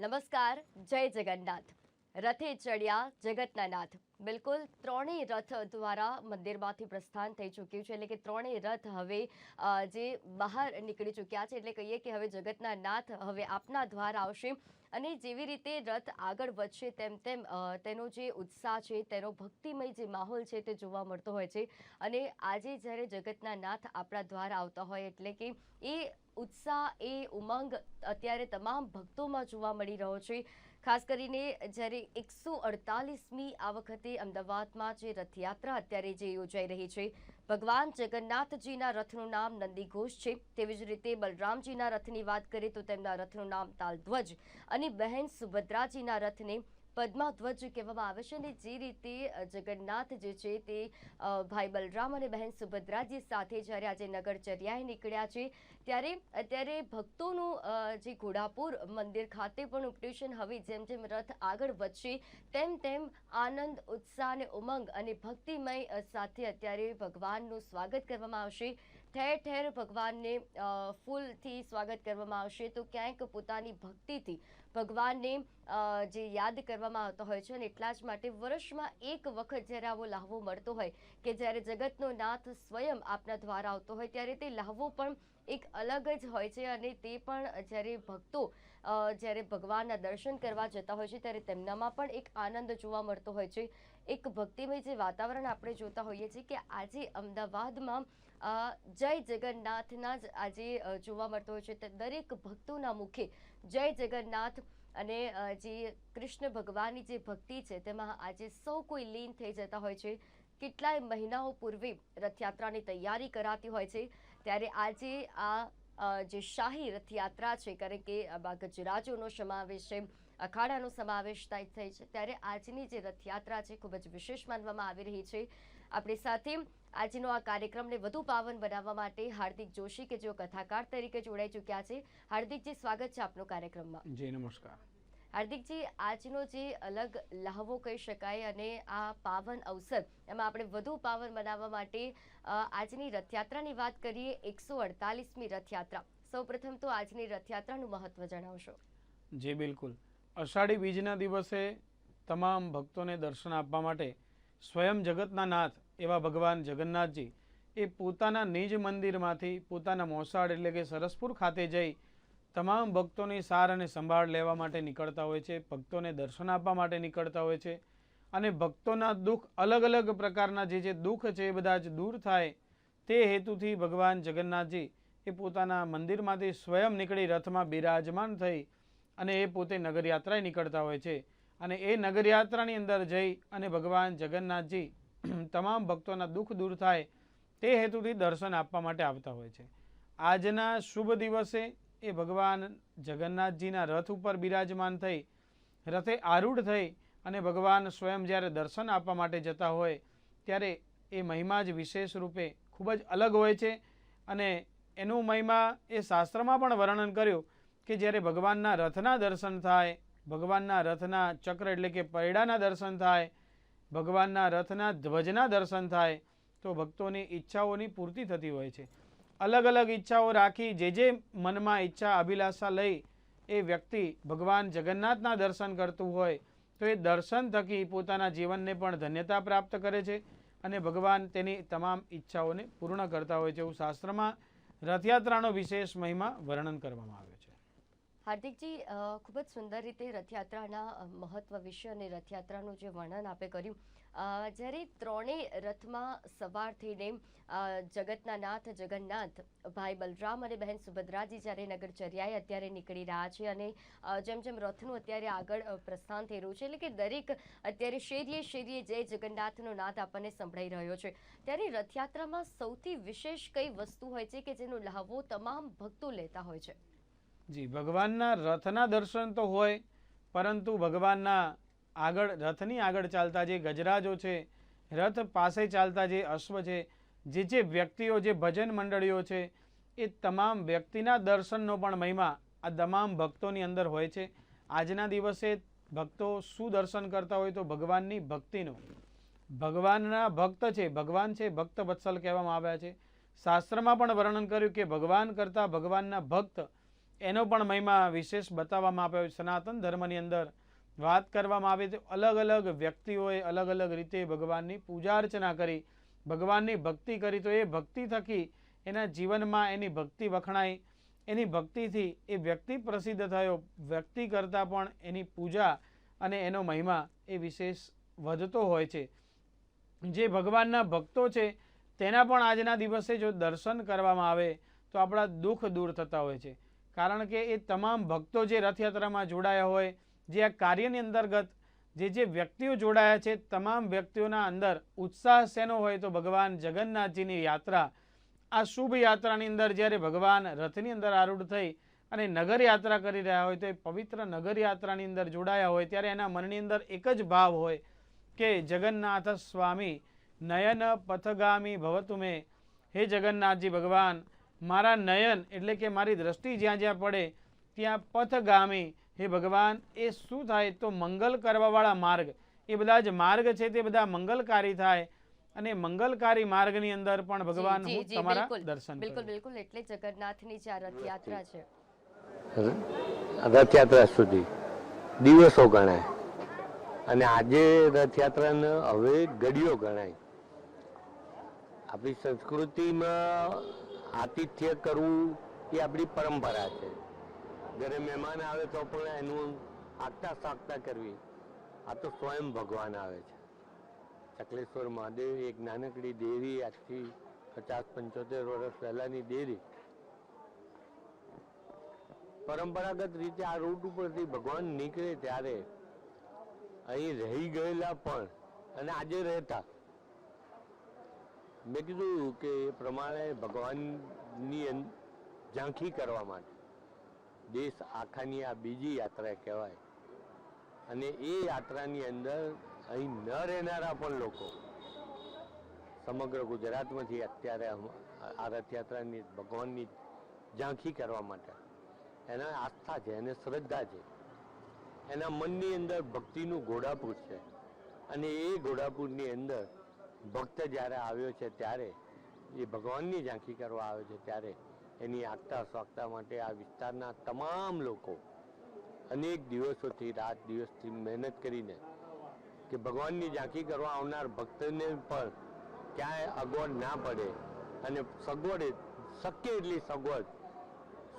નમસ્કાર જય જગન્નાથ રથે ચડ્યા જગતના બિલકુલ ત્રણેય રથ દ્વારા મંદિરમાંથી પ્રસ્થાન થઈ ચૂક્યું છે. એટલે કે ત્રણેય રથ હવે જે બહાર નીકળી ચૂક્યા છે, એટલે કહીએ કે હવે જગતના નાથ હવે આપના દ્વાર આવશે. અને જેવી રીતે રથ આગળ વધશે તેમ તેમ તેનો જે ઉત્સાહ છે, તેનો ભક્તિમય જે માહોલ છે તે જોવા મળતો હોય છે. અને આજે જ્યારે જગતના નાથ આપણા દ્વાર આવતા હોય, એટલે કે એ ઉત્સાહ, એ ઉમંગ અત્યારે તમામ ભક્તોમાં જોવા મળી રહ્યો છે. ખાસ કરીને જ્યારે એકસો અડતાલીસમી આ વખતે અમદાવાદમાં જે રથયાત્રા અત્યારે જે યોજાઈ રહી છે, ભગવાન જગન્નાથજીના રથનું નામ નંદીઘોષ છે. તેવી જ રીતે બલરામજીના રથની વાત કરીએ તો તેમના રથનું નામ તાલધ્વજ અને બહેન સુભદ્રાજીના રથને પદ્માધ્વજ કહેવામાં આવે છે અને જે રીતે જગન્નાથ જે છે તે ભાઈ બલરામ અને બહેન સુભદ્રાજી સાથે જ્યારે આજે નગરચર્યાએ નીકળ્યા છે, ત્યારે અત્યારે ભક્તોનું જે ઘોડાપુર મંદિર ખાતે પણ ઉપડ્યું છે હવે જેમ જેમ રથ આગળ વધશે, તેમ તેમ આનંદ, ઉત્સાહ અને ઉમંગ અને ભક્તિમય સાથે અત્યારે ભગવાનનું સ્વાગત કરવામાં આવશે. ઠેર ઠેર ભગવાનને ફૂલથી સ્વાગત કરવામાં આવશે. તો ક્યાંક પોતાની ભક્તિથી ભગવાનને જે યાદ કરવામાં આવતો હોય છે અને એટલા જ માટે વર્ષમાં એક વખત જ્યારે આવો લાહવો મળતો હોય કે જ્યારે જગતનો નાથ સ્વયં આપના દ્વારા આવતો હોય ત્યારે તે લાહવો પણ એક અલગ જ હોય છે અને તે પણ જ્યારે ભક્તો જ્યારે ભગવાનના દર્શન કરવા જતા હોય છે, ત્યારે તેમનામાં પણ એક આનંદ જોવા મળતો હોય છે. એક ભક્તિમય જે વાતાવરણ આપણે જોતા હોઈએ છીએ કે આજે અમદાવાદમાં જય જગન્નાથના જ આજે જોવા મળતો હોય છે. દરેક ભક્તોના મુખે જય જગન્નાથ અને જે કૃષ્ણ ભગવાનની જે ભક્તિ છે, તેમાં આજે સૌ કોઈ લીન થઈ જતા હોય છે. કેટલાય મહિનાઓ પૂર્વે રથયાત્રાની તૈયારી કરાતી હોય છે. ત્યારે આજે આ જે શાહી રથયાત્રા છે કારણ કે ગજરાજોનો સમાવેશ છે, અખાડાનો સમાવેશ થાય થાય છે. ત્યારે આજની જે રથયાત્રા છે, ખૂબ જ વિશેષ માનવામાં આવી રહી છે. આપણી સાથે આજનો આ કાર્યક્રમને વધુ પાવન બનાવવા માટે હાર્દિક જોશી, કે જેઓ કથાકાર તરીકે જોડાઈ ચૂક્યા છે. હાર્દિકજી, સ્વાગત છે આપનો કાર્યક્રમમાં. જી, નમસ્કાર. હાર્દિકજી, આજનો જે અલગ લહાવો કહી શકાય અને આ પાવન અવસર, એમાં આપણે વધુ પાવન બનાવવા માટે આજની રથયાત્રાની વાત કરીએ, એકસો અડતાલીસમી રથયાત્રા. સૌપ્રથમ તો આજની રથયાત્રાનું મહત્વ જણાવશો. જી, બિલકુલ. અષાઢી બીજના દિવસે તમામ ભક્તોને દર્શન આપવા માટે સ્વયં જગતના નાથ એવા ભગવાન જગન્નાથજી એ પોતાના નિજ મંદિરમાંથી પોતાના મોસાળ એટલે કે સરસપુર ખાતે જઈ તમામ ભક્તોની સાર અને સંભાળ લેવા માટે નીકળતા હોય છે, ભક્તોને દર્શન આપવા માટે નીકળતા હોય છે અને ભક્તોના દુઃખ અલગ અલગ પ્રકારના જે જે દુઃખ છે એ બધા જ દૂર થાય તે હેતુથી ભગવાન જગન્નાથજી એ પોતાના મંદિરમાંથી સ્વયં નીકળી રથમાં બિરાજમાન થઈ અને એ પોતે નગરયાત્રાએ નીકળતા હોય છે અને એ નગરયાત્રાની અંદર જઈ અને ભગવાન જગન્નાથજી તમામ ભક્તોના દુઃખ દૂર થાય તે હેતુથી દર્શન આપવા માટે આવતા હોય છે. આજના શુભ દિવસે એ ભગવાન જગન્નાથજીના રથ ઉપર બિરાજમાન થઈ, રથે આરૂઢ થઈ અને ભગવાન સ્વયં જ્યારે દર્શન આપવા માટે જતા હોય, ત્યારે એ મહિમા જ વિશેષ રૂપે ખૂબ જ અલગ હોય છે અને એનું મહિમા એ શાસ્ત્રમાં પણ વર્ણન કર્યું કે જ્યારે ભગવાનના રથના દર્શન થાય, ભગવાનના રથના ચક્ર એટલે કે પૈડાના દર્શન થાય, ભગવાનના રથના ધ્વજના દર્શન થાય, તો ભક્તોની ઈચ્છાઓની પૂર્તિ થતી હોય છે. અલગ અલગ ઈચ્છાઓ રાખી જે જે મનમાં ઈચ્છા, અભિલાષા લઈ એ વ્યક્તિ ભગવાન જગન્નાથના દર્શન કરતું હોય, તો એ દર્શન થકી પોતાના જીવનને પણ ધન્યતા પ્રાપ્ત કરે છે અને ભગવાન તેની તમામ ઈચ્છાઓને પૂર્ણ કરતા હોય છે એવું શાસ્ત્રમાં રથયાત્રાનો વિશેષ મહિમા વર્ણન કરવામાં આવે હાર્દિકજી ખૂબ જ સુંદર રીતે રથયાત્રાના મહત્વ વિશે અને રથયાત્રાનું જે વર્ણન આપે કર્યું. જ્યારે ત્રણેય રથમાં સવાર થઈને જગતના નાથ, જગન્નાથ, ભાઈ બલરામ અને બહેન સુભદ્રાજી જ્યારે નગરચર્યાએ અત્યારે નીકળી રહ્યા છે અને જેમ જેમ રથનું અત્યારે આગળ પ્રસ્થાન થઈ રહ્યું છે, એટલે કે દરેક અત્યારે શેરીએ શેરીએ જય જગન્નાથનો નાદ આપણને સંભળાઈ રહ્યો છે. ત્યારે રથયાત્રામાં સૌથી વિશેષ કઈ વસ્તુ હોય છે કે જેનો લહાવો તમામ ભક્તો લેતા હોય છે? જી, ભગવાનના રથના દર્શન તો હોય, પરંતુ ભગવાનના આગળ, રથની આગળ ચાલતા જે ગજરાજો છે, રથ પાસે ચાલતા જે અશ્વ છે, જે જે વ્યક્તિઓ, જે ભજન મંડળીઓ છે, એ તમામ વ્યક્તિના દર્શનનો પણ મહિમા આ તમામ ભક્તોની અંદર હોય છે. આજના દિવસે ભક્તો શું દર્શન કરતા હોય તો ભગવાનની ભક્તિનું. ભગવાનના ભક્ત છે, ભગવાન છે, ભક્ત વત્સલ કહેવામાં આવ્યા છે. શાસ્ત્રમાં પણ વર્ણન કર્યું કે ભગવાન કરતાં ભગવાનના ભક્ત એનો પણ મહિમા વિશેષ બતાવવામાં આવ્યો સનાતન ધર્મની અંદર વાત કરવામાં આવે તો અલગ અલગ વ્યક્તિઓએ અલગ અલગ રીતે ભગવાનની પૂજા અર્ચના કરી, ભગવાનની ભક્તિ કરી. તો એ ભક્તિ થકી એના જીવનમાં એની ભક્તિ વખણાઈ. એની ભક્તિથી એ વ્યક્તિ પ્રસિદ્ધ થયો. વ્યક્તિ કરતાં પણ એની પૂજા અને એનો મહિમા એ વિશેષ વધતો હોય છે. જે ભગવાનના ભક્તો છે, તેના પણ આજના દિવસે જો દર્શન કરવામાં આવે તો આપણા દુઃખ દૂર થતા હોય છે. કારણ કે એ તમામ ભક્તો જે રથયાત્રામાં જોડાયા હોય, જે આ કાર્યની અંતર્ગત જે જે વ્યક્તિઓ જોડાયા છે, તમામ વ્યક્તિઓના અંદર ઉત્સાહ શેનો હોય તો ભગવાન જગન્નાથજીની યાત્રા. આ શુભ યાત્રાની અંદર જ્યારે ભગવાન રથની અંદર આરૂઢ થઈ અને નગર યાત્રા કરી રહ્યા હોય તો એ પવિત્ર નગર યાત્રાની અંદર જોડાયા હોય, ત્યારે એના મનની અંદર એક જ ભાવ હોય કે જગન્નાથ સ્વામી, નયન પથગામી ભવતુમે. હે જગન્નાથજી ભગવાન મારા નયન એટલે કે મારી દ્રષ્ટિ જ્યાં જ્યાં પડે ત્યાં પથગામી. હે ભગવાન એ શું થાય? તો મંગલ કરવાવાળા માર્ગ. એ બધા જ માર્ગ છે તે બધા મંગલકારી થાય. અને મંગલકારી માર્ગની અંદર પણ ભગવાન હું તમારા દર્શન બિલકુલ બિલકુલ. એટલે જગન્નાથની જે રથયાત્રા છે. રથયાત્રા સુધી. દિવસો ગણાય. અને આજે રથયાત્રાને હવે ઘડીઓ ગણાય. આપણી સંસ્કૃતિમાં આતિથ્ય કરવું એ આપણી પરંપરા છે. ઘરે મહેમાન આવે તો પણ એનું આગતા સાગતા કરવી. આ તો સ્વયં ભગવાન આવે છે. ચકલેશ્વર મહાદેવ, એક નાનકડી દેરી આજથી પચાસ પંચોતેર વર્ષ પહેલાની દેરી પરંપરાગત રીતે આ રૂટ ઉપરથી ભગવાન નીકળે ત્યારે અહીં રહી ગયેલા પણ અને આજે રહેતા. મેં કીધું કે એ પ્રમાણે ભગવાનની ઝાંખી કરવા માટે દેશ આખાની આ બીજી યાત્રા કહેવાય. અને એ યાત્રાની અંદર અહીં ન રહેનારા પણ લોકો સમગ્ર ગુજરાતમાંથી અત્યારે આ રથયાત્રાની ભગવાનની ઝાંખી કરવા માટે. એના આસ્થા છે, એને શ્રદ્ધા છે. એના મનની અંદર ભક્તિનું ઘોડાપૂર છે. અને એ ઘોડાપૂરની અંદર ભક્ત જ્યારે આવ્યો છે ત્યારે, એ ભગવાનની ઝાંખી કરવા આવે છે ત્યારે, એની આગતા સ્વાગતા માટે આ વિસ્તારના તમામ લોકો અનેક દિવસોથી, રાત દિવસથી મહેનત કરીને કે ભગવાનની ઝાંખી કરવા આવનાર ભક્તને પણ ક્યાંય અગવડ ના પડે અને સગવડ, શક્ય એટલી સગવડ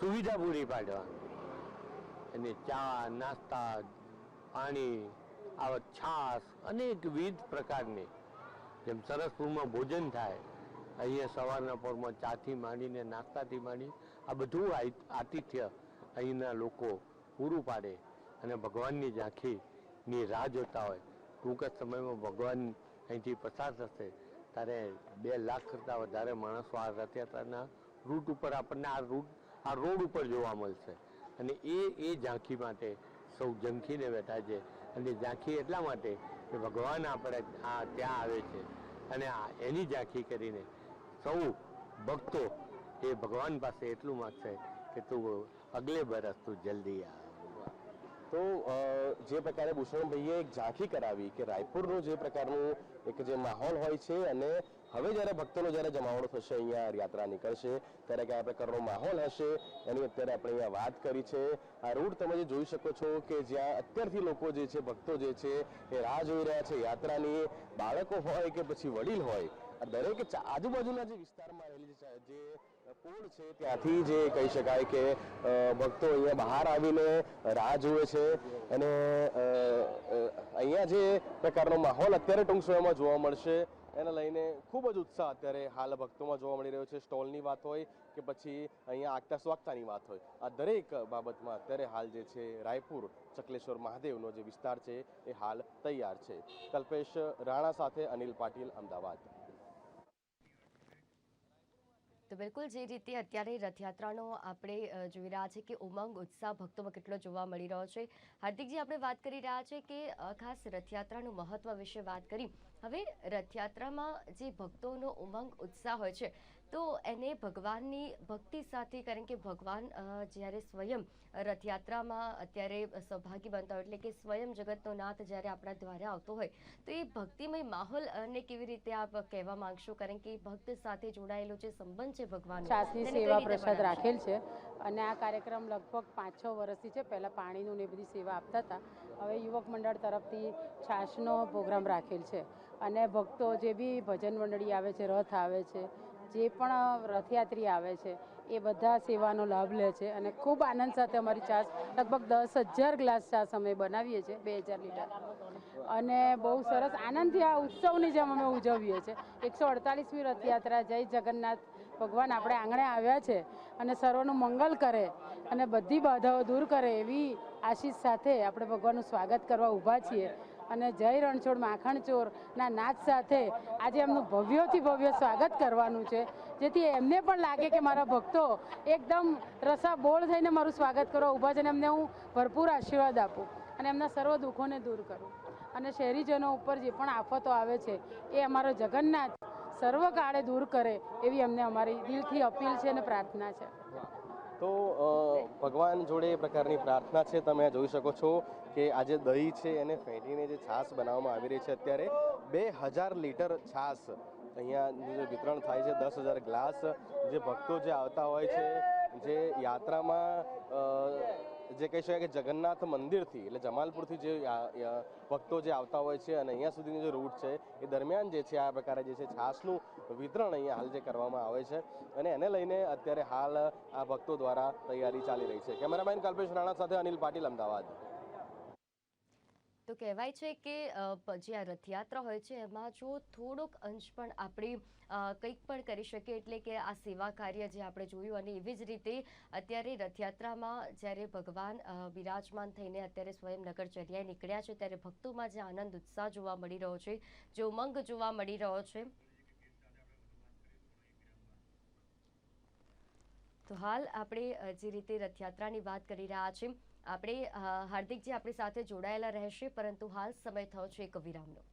સુવિધા પૂરી પાડવા અને ચા, નાસ્તા, પાણી, આવા છાશ અનેકવિધ પ્રકારની જેમ સરસપુરમાં ભોજન થાય. અહીંયા સવારના પોરમાં ચાથી માંડીને નાસ્તાથી માંડી આ બધું આતિથ્ય અહીંના લોકો પૂરું પાડે અને ભગવાનની ઝાંખીની રાહ જોતા હોય. ટૂંક જ સમયમાં ભગવાન અહીંથી પસાર થશે. ત્યારે બે લાખ કરતાં વધારે માણસો આ રથયાત્રાના રૂટ ઉપર આપણને આ રૂટ આ રોડ ઉપર જોવા મળશે. અને એ એ ઝાંખી માટે સૌ ઝંખીને બેઠા છે. અને ઝાંખી એટલા માટે કે ભગવાન આપણે આ ત્યાં આવે છે. અને આ એની ઝાંખી કરીને સૌ ભક્તો એ ભગવાન પાસે એટલું માગશે કે તું અગલે બરસ તું જલ્દી આ. તો જે પ્રકારે ભૂષણભાઈએ એક ઝાંખી કરાવી કે રાયપુરનો જે પ્રકારનું એક જે માહોલ હોય છે અને હવે જ્યારે ભક્તોનો જ્યારે જમાવડો થશે, અહીંયા યાત્રા નીકળશે, ત્યારે કયા પ્રકારનો માહોલ હશે, એની અત્યારે આપણે અહીંયા વાત કરી છે. આ રૂટ તમે જે જોઈ શકો છો કે જ્યાં અત્યારથી લોકો જે છે, ભક્તો જે છે, એ રાહ જોઈ રહ્યા છે. યાત્રાની બાળકો હોય કે પછી વડીલ હોય દરેક આજુબાજુના જે વિસ્તારમાં રહેલી જે પોળ છે, ત્યાંથી જે કહી શકાય કે ભક્તો અહીંયા બહાર આવીને રાહ જુએ છે. અને અહીંયા જે પ્રકારનો માહોલ અત્યારે ટૂંક સમયમાં જોવા મળશે. એને લઈને ખૂબ જ ઉત્સાહ અત્યારે હાલ ભક્તોમાં જોવા મળી રહ્યો છે. સ્ટોલની વાત હોય કે પછી અહીંયા આગતા સ્વાગતાની વાત હોય. આ દરેક બાબતમાં અત્યારે હાલ જે છે, રાયપુર, ચકલેશ્વર મહાદેવનો જે વિસ્તાર છે, એ હાલ તૈયાર છે. કલ્પેશ રાણા સાથે અનિલ પાટીલ, અમદાવાદ. તો બિલકુલ જે રીતે અત્યારે રથયાત્રાનો આપણે જોઈ રહ્યા છે કે ઉમંગ, ઉત્સાહ ભક્તોમાં કેટલો જોવા મળી રહ્યો છે. હાર્દિકજી, આપણે વાત કરી રહ્યા છે કે ખાસ રથયાત્રાનું મહત્વ વિશે વાત કરી. હવે રથયાત્રામાં જે ભક્તોનો ઉમંગ ઉત્સાહ હોય છે તો એને ભગવાનની ભક્તિ સાથે કારણ કે ભગવાન જ્યારે સ્વયં રથયાત્રામાં અત્યારે સૌભાગી બનતા હોય એટલે કે સ્વયં જગતનો નાથ જ્યારે આપણા દ્વારા આવતો હોય તો એ ભક્તિમય માહોલ અને કેવી રીતે આપ કહેવા માંગશો? કારણ કે ભક્ત સાથે જોડાયેલો જે સંબંધ છે ભગવાન સેવા પ્રસાદ રાખેલ છે અને આ કાર્યક્રમ લગભગ પાંચ છ વર્ષથી છે. પહેલાં પાણીનું ને બધી સેવા આપતા હતા. હવે યુવક મંડળ તરફથી છાશનો પ્રોગ્રામ રાખેલ છે. અને ભક્તો જે બી ભજન મંડળી આવે છે, રથ આવે છે, જે પણ રથયાત્રી આવે છે, એ બધા સેવાનો લાભ લે છે અને ખૂબ આનંદ સાથે અમારી છાશ લગભગ દસ હજાર ગ્લાસ છાશ અમે બનાવીએ છીએ, બે હજાર લીટર. અને બહુ સરસ આનંદથી આ ઉત્સવની જેમ અમે ઉજવીએ છીએ. એકસો અડતાલીસમી રથયાત્રા, જય જગન્નાથ ભગવાન આપણે આંગણે આવ્યા છે અને સર્વનું મંગલ કરે અને બધી બાધાઓ દૂર કરે એવી આશીષ સાથે આપણે ભગવાનનું સ્વાગત કરવા ઊભા છીએ. અને જય રણછોડ માખણચોરના નાચ સાથે આજે એમનું ભવ્યોથી ભવ્ય સ્વાગત કરવાનું છે. જેથી એમને પણ લાગે કે મારા ભક્તો એકદમ રસા બોળ થઈને મારું સ્વાગત કરો, ઊભા છે અને એમને હું ભરપૂર આશીર્વાદ આપું અને એમના સર્વ દુઃખોને દૂર કરું. અને શહેરીજનો ઉપર જે પણ આફતો આવે છે, એ અમારો જગન્નાથ સર્વકાળે દૂર કરે એવી અમને અમારી દિલથી અપીલ છે અને પ્રાર્થના છે. તો ભગવાન જોડે એ પ્રકારની પ્રાર્થના છે તમે જોઈ શકો છો કે આજે દહીં છે, એને ફેંટીને જે છાશ બનાવવામાં આવી રહી છે અત્યારે બે હજાર લીટર છાશ અહીંયા જે વિતરણ થાય છે, દસ હજાર ગ્લાસ જે ભક્તો જે આવતા હોય છે, જે યાત્રામાં જે કહી શકાય કે જગન્નાથ મંદિરથી, એટલે જમાલપુરથી જે ભક્તો જે આવતા હોય છે અને અહીંયા સુધીનો જે રૂટ છે, એ દરમિયાન જે છે આ પ્રકારે જે છે છાસનું વિતરણ અહીંયા હાલ જે કરવામાં આવે છે. અને એને લઈને અત્યારે હાલ આ ભક્તો દ્વારા તૈયારી ચાલી રહી છે. કેમેરામેન કલ્પેશ રાણા સાથે અનિલ પાટીલ, અમદાવાદ. તો કહેવાય છે કે જે આ રથયાત્રા હોય છે, એમાં જો થોડોક અંશ પણ આપણે કંઈક પણ કરી શકીએ એટલે કે આ સેવા કાર્ય જે આપણે જોયું અને એવી જ રીતે અત્યારે રથયાત્રામાં જ્યારે ભગવાન બિરાજમાન થઈને અત્યારે સ્વયં નગરચર્યાએ નીકળ્યા છે, ત્યારે ભક્તોમાં જે આનંદ, ઉત્સાહ જોવા મળી રહ્યો છે, જે ઉમંગ જોવા મળી રહ્યો છે. તો હાલ આપણે જે રીતે રથયાત્રાની વાત કરી રહ્યા છીએ આપણે હાર્દિકજી આપણી સાથે જોડાયેલા રહેશે પરંતુ હાલ સમય થયો છે એક વિરામનો.